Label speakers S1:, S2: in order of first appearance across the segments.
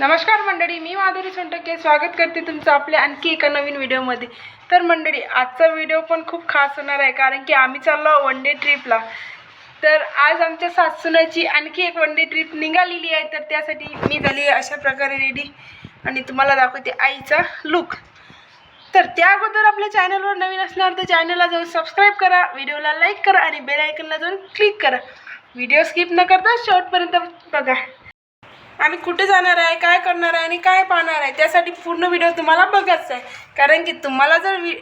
S1: नमस्कार मंडळी मी माधुरी सोनटके स्वागत करते तुमचं आपल्या आणखी एका नवीन व्हिडिओमध्ये. तर मंडळी आजचा व्हिडिओ पण खूप खास होणार आहे कारण की आम्ही चाललो वन डे ट्रिपला तर आज आमच्या सासूनाची आणखी एक वन डे ट्रिप निघालेली आहे तर त्यासाठी मी झाली अशा प्रकारे रेडी आणि तुम्हाला दाखवते आईचा लुक तर त्या अगोदर आपल्या चॅनलवर नवीन असणार तर चॅनलला जाऊन सबस्क्राईब करा व्हिडिओला लाईक करा आणि बेल आयकनला जाऊन क्लिक करा. व्हिडिओ स्किप न करता शेवटपर्यंत बघा. आम्ही कुठे जाणार आहे काय करणार आहे आणि काय पाहणार आहे त्यासाठी पूर्ण व्हिडिओ तुम्हाला बघायचा आहे. कारण की तुम्हाला जर वि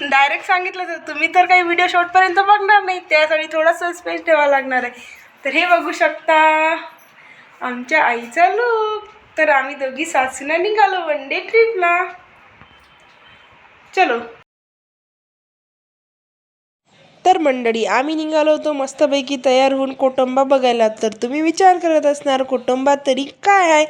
S1: डायरेक्ट सांगितलं तर तुम्ही तर काही व्हिडिओ शॉर्टपर्यंत बघणार नाही त्यासाठी थोडा सस्पेन्स ठेवावा लागणार आहे. तर हे बघू शकता आमच्या आईचा लूक तर आम्ही दोघी सासूला निघालो वन डे ट्रिपला चलो. तर मंडळी आम्ही निघालो होतो मस्तपैकी तयार होऊन कोटंबा बघायला. तर तुम्ही विचार करत असणार कोटंबा तरी काय आहे?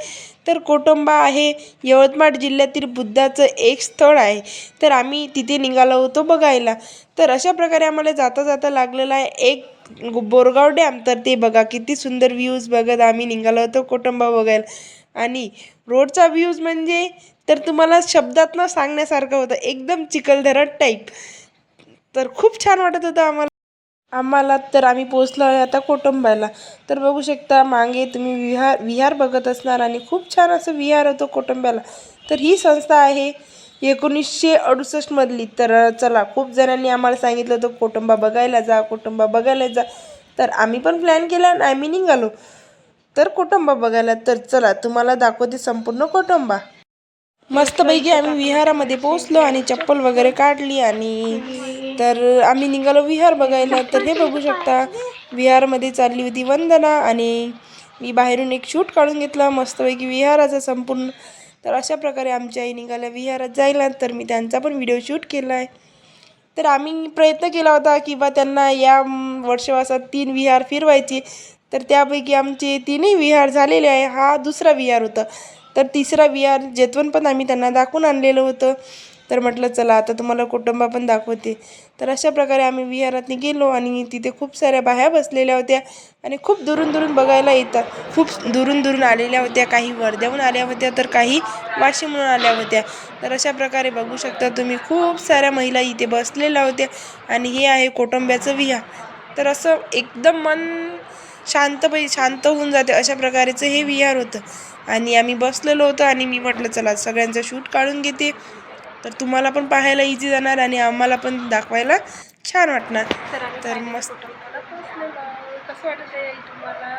S1: तर कोटंबा आहे यवतमाळ जिल्ह्यातील बुद्धाचं एक स्थळ आहे. तर आम्ही तिथे निघालो होतो बघायला. तर अशा प्रकारे आम्हाला जाता जाता लागलेला आहे. एक बोरगाव डॅम तर ते बघा किती सुंदर व्ह्यूज बघत आम्ही निघालो होतो कोटंबा बघायला. आणि रोडचा व्ह्यूज म्हणजे तर तुम्हाला शब्दात न सांगण्यासारखं होतं एकदम चिखलदरा टाईप तर खूप छान वाटत होतं आम्हाला. आम्हाला तर आम्ही पोचलो आहे आता कोटंबाला. तर बघू शकता मागे तुम्ही विहार विहार बघत असणार आणि खूप छान असं विहार होतो कोटंब्याला तर ही संस्था आहे एकोणीसशे अडुसष्टमधली तर चला खूप जणांनी आम्हाला सांगितलं होतं कोटंबा बघायला जा कोटंबा बघायला जा. तर आम्ही पण प्लॅन केला आणि आम्ही निघालो. तर कोटंबा बघायला तर चला तुम्हाला दाखवते संपूर्ण कोटंबा. मस्तपैकी आम्ही विहारामध्ये पोहोचलो आणि चप्पल वगैरे काढली आणि तर आम्ही निघालो विहार बघायला. तर हे बघू शकता विहारमध्ये चालली होती वंदना आणि मी बाहेरून एक शूट काढून घेतला. मस्तपैकी विहाराचा संपूर्ण. तर अशा प्रकारे आमच्या आई निघाल्या विहारात जायला. तर मी त्यांचा पण व्हिडिओ शूट केला आहे. तर आम्ही प्रयत्न केला होता की बा त्यांना या वर्षवासात तीन विहार फिरवायचे. तर त्यापैकी आमचे तीनही विहार झालेले आहे. हा दुसरा विहार होता. तर तिसरा विहार जेतवन पण आम्ही त्यांना दाखवून आणलेलं होतं. तर म्हटलं चला आता तुम्हाला कुटुंबा पण दाखवते. तर अशा प्रकारे आम्ही विहारात गेलो आणि तिथे खूप साऱ्या बाह्या बसलेल्या होत्या आणि खूप दुरून दुरून बघायला येतात. खूप दुरून दुरून आलेल्या होत्या काही वर्ध्याहून आल्या होत्या तर काही वाशिमहून आल्या होत्या. तर अशा प्रकारे बघू शकता तुम्ही खूप साऱ्या महिला इथे बसलेल्या होत्या आणि हे आहे कुटुंब्याचं विहार. तर असं एकदम मन शांतपै शांत होऊन जाते अशा प्रकारेचं हे विहार होतं. आणि आम्ही बसलेलो होतो आणि मी म्हटलं चला सगळ्यांचं शूट काढून घेते. तर तुम्हाला पण पाहायला इझी जाणार आणि आम्हाला पण दाखवायला छान वाटणार. तर मस्त. कसं वाटत आहे तुम्हाला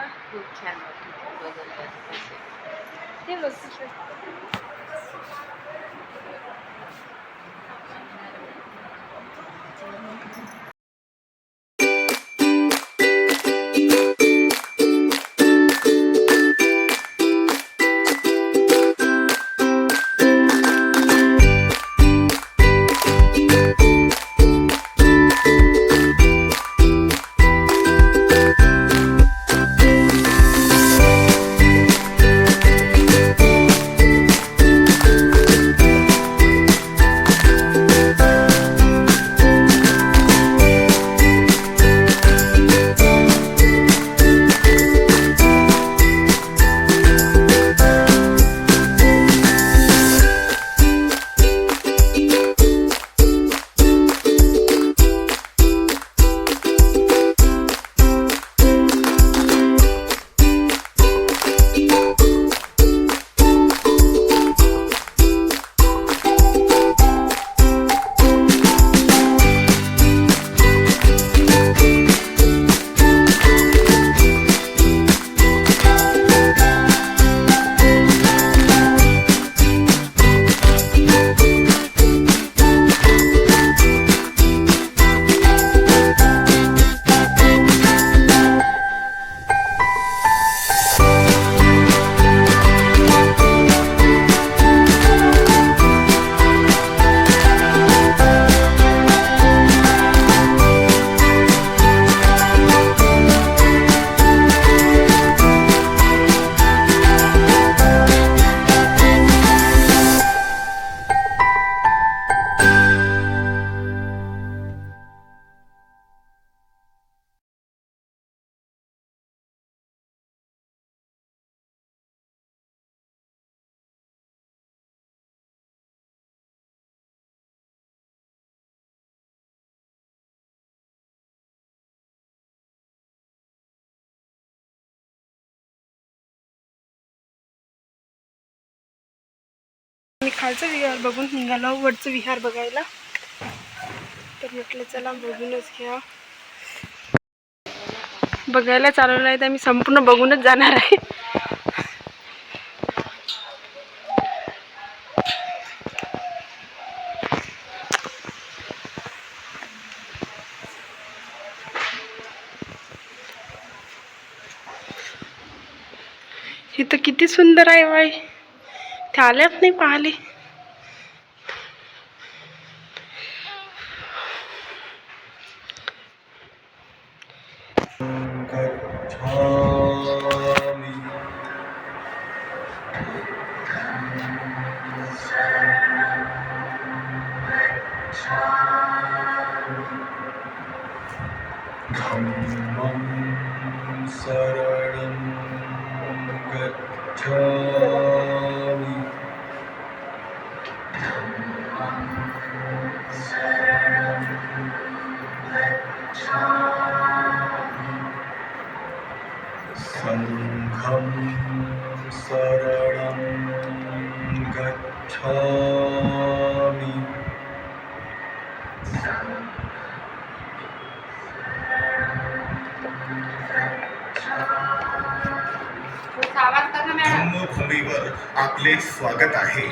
S1: खालचं विहार बघून निघालो वरचं विहार बघायला. तर म्हटलं चला बघूनच घ्या. बघायला चालवलं आहे तर मी संपूर्ण बघूनच जाणार आहे. हे तर किती सुंदर आहे बाई. ते आल्याच नाही पाहिले
S2: É...
S3: धम्मभूमीवर आपले स्वागत आहे.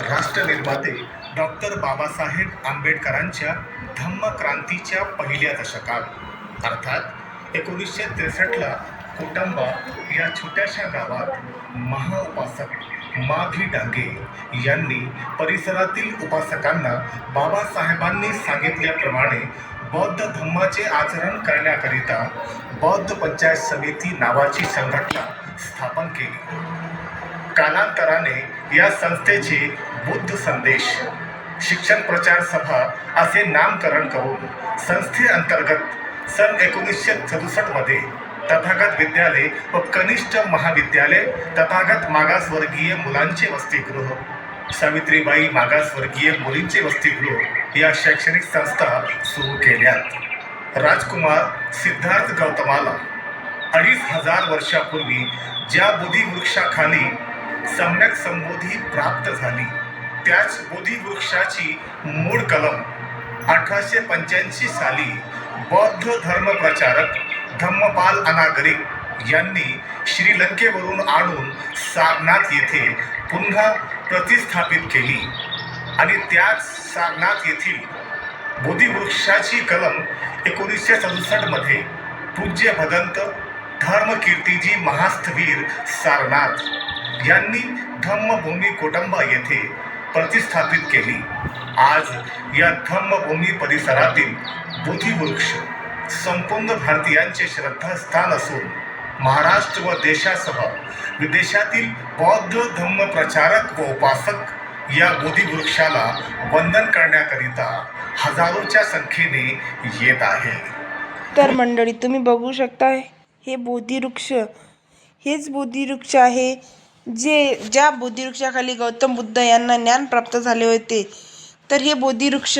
S3: राष्ट्रनिर्माते डॉक्टर बाबासाहेब आंबेडकरांच्या धम्मक्रांतीच्या पहिल्या दशकात अर्थात एकोणीसशे त्रेसष्टला कुटुंबा या छोट्याशा गावात महाउपासक माधी डांगे यांनी परिसरातील उपासकांना बाबासाहेबांनी सांगितल्याप्रमाणे बौद्ध धम्माचे आचरण करण्याकरिता बौद्ध पंचायत समिती नावाची संघटना स्थापन केली. कालांतराने या संस्थेचे बुद्ध संदेश शिक्षण प्रचार सभा असे नामकरण करून संस्थेअंतर्गत सन एकोणीसशे सदुसष्टमध्ये तथागत विद्यालय व कनिष्ठ महाविद्यालय तथागत मागासवर्गीय मुलांचे वसतिगृह सावित्रीबाई मागासवर्गीय मुलींचे वसतिगृह या शैक्षणिक संस्था सुरू केल्यात. राजकुमार सिद्धार्थ गौतमाला अडीच हजार वर्षापूर्वी ज्या बोधिवृक्षाखाली सम्यक संबोधी प्राप्त झाली त्याच बोधीवृक्षाची मूळ कलम अठराशे पंच्याऐंशी साली बौद्ध धर्मप्रचारक धम्मपाल अनागरिक यांनी श्रीलंकेवरून आणून सारनाथ येथे पुन्हा प्रतिस्थापित केली. आणि त्याच सारनाथ येथील बोधिवृक्षाची कलम एकोणीसशे सदुसष्टमध्ये पूज्य भदंत धर्मकीर्तीजी महास्थवीर सारनाथ यांनी धम्मभूमी कोटंबा येथे प्रतिस्थापित केली. आज या धम्मभूमी परिसरातील बोधिवृक्ष संपूर्ण भारतीयांचे श्रद्धास्थान असून महाराष्ट्र व देशासह विदेशातील बौद्ध धम्म प्रचारक व उपासक या बोधिवृक्षाला वंदन करण्याकरिता हजारोच्या संख्येने येत आहे.
S1: तर मंडळी तुम्ही बघू शकता हे बोधिवृक्ष. हेच बोधिवृक्ष आहे जे ज्या बोधिवृक्षाखाली गौतम बुद्ध यांना ज्ञान प्राप्त झाले होते. तर हे बोधिवृक्ष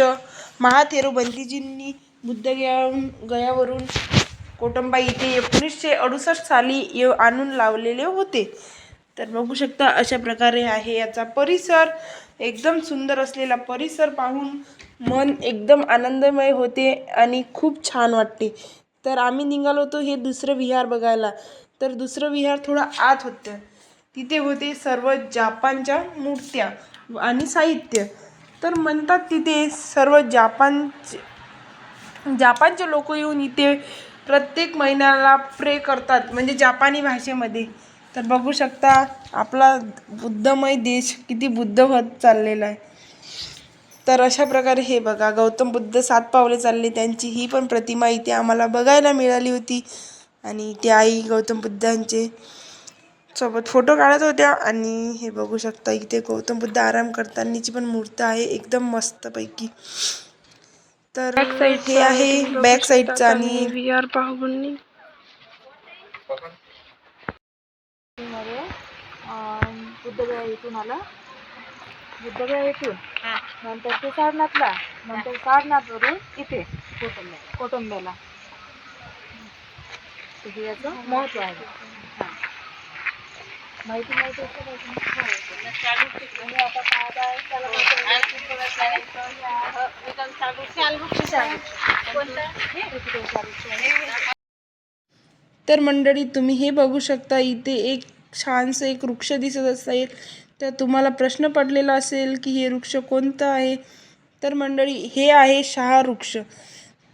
S1: महाथेरो बंदीजींनी बुद्धगयावरून गयावरून कोटंबा इथे एकोणीसशे अडुसष्ट साली ये आणून लावलेले होते. तर बघू शकता अशा प्रकारे आहे याचा परिसर. एकदम सुंदर असलेला परिसर पाहून मन एकदम आनंदमय होते आणि खूप छान वाटते. तर आम्ही निघालो होतो हे दुसरं विहार बघायला. तर दुसरं विहार थोडं आत होतं. तिथे होते सर्व जापानच्या मूर्त्या आणि साहित्य. तर म्हणतात तिथे सर्व जापानचे जापानचे लोक येऊन इथे प्रत्येक महिन्याला प्रे करतात म्हणजे जापानी भाषेमध्ये. तर बघू शकता आपला बुद्धमय देश किती बुद्ध होत चाललेला आहे. तर अशा प्रकारे हे बघा गौतम बुद्ध सात पावले चालले. त्यांची ही पण प्रतिमा इथे आम्हाला बघायला मिळाली होती. आणि इथे आई गौतम बुद्धांचे सोबत फोटो काढत होत्या. आणि हे बघू शकता इथे गौतम बुद्ध आराम करतानाची पण मूर्त आहे एकदम मस्तपैकी. तर हे आहे बॅक साईडचं आणि व्ही आर पाहून
S4: मध्ये अं, बुद्धगया इथून आला. बुद्धगया इथून. नंतर ते सारनाथला. नंतर सारनाथवरून इथे. कोटंब्याला. कोटंब्याला. तर हे याचं महत्त्व आहे. हां. माहिती माहिती असते हे.
S1: तर मंडळी तुम्ही हे बघू शकता इथे एक छानसं एक वृक्ष दिसत असेल तर तुम्हाला प्रश्न पडलेला असेल की हे वृक्ष कोणतं आहे? तर मंडळी हे आहे शहा वृक्ष.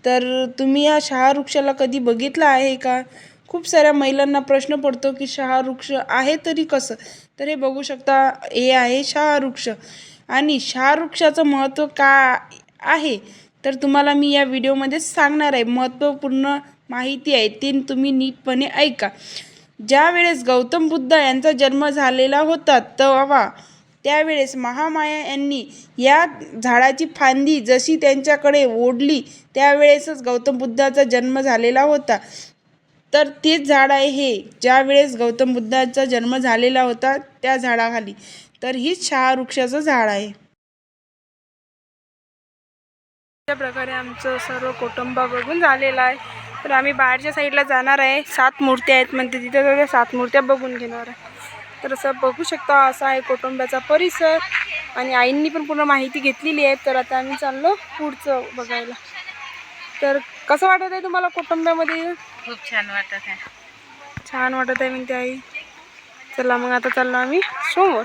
S1: तर तुम्ही या शहा वृक्षाला कधी बघितलं आहे का? खूप साऱ्या महिलांना प्रश्न पडतो की शहा वृक्ष आहे तरी कसं? तर हे बघू शकता हे आहे शहा वृक्ष. आणि शहा वृक्षाचं महत्त्व का आहे? तर तुम्हाला मी या व्हिडिओमध्ये सांगणार आहे. महत्त्वपूर्ण माहिती आहे ती तुम्ही नीटपणे ऐका. ज्या वेळेस गौतम बुद्ध यांचा जन्म झालेला होता तेव्हा त्यावेळेस महामाया यांनी या झाडाची फांदी जशी त्यांच्याकडे ओढली त्यावेळेसच गौतम बुद्धाचा जन्म झालेला होता. तर तेच झाड आहे हे ज्या वेळेस गौतम बुद्धाचा जन्म झालेला होता त्या झाडाखाली. तर हीच शहा वृक्षाचं झाड आहे. अशा प्रकारे आमचं सर्व कुटुंब बघून झालेलं आहे. तर आम्ही बाहेरच्या साईडला जाणार आहे. सात मूर्त्या आहेत म्हणते तिथे तर सात मूर्त्या बघून घेणार आहे. तर असं बघू शकता असा आहे कुटुंबाचा परिसर. आणि आईंनी पण पूर्ण माहिती घेतलेली आहे. तर आता आम्ही चाललो पुढचं बघायला. तर कसं वाटत आहे तुम्हाला कुटुंबामध्ये?
S4: खूप छान वाटत आहे.
S1: छान वाटत आहे म्हणते आई. चला मग आता चाललो आम्ही समोर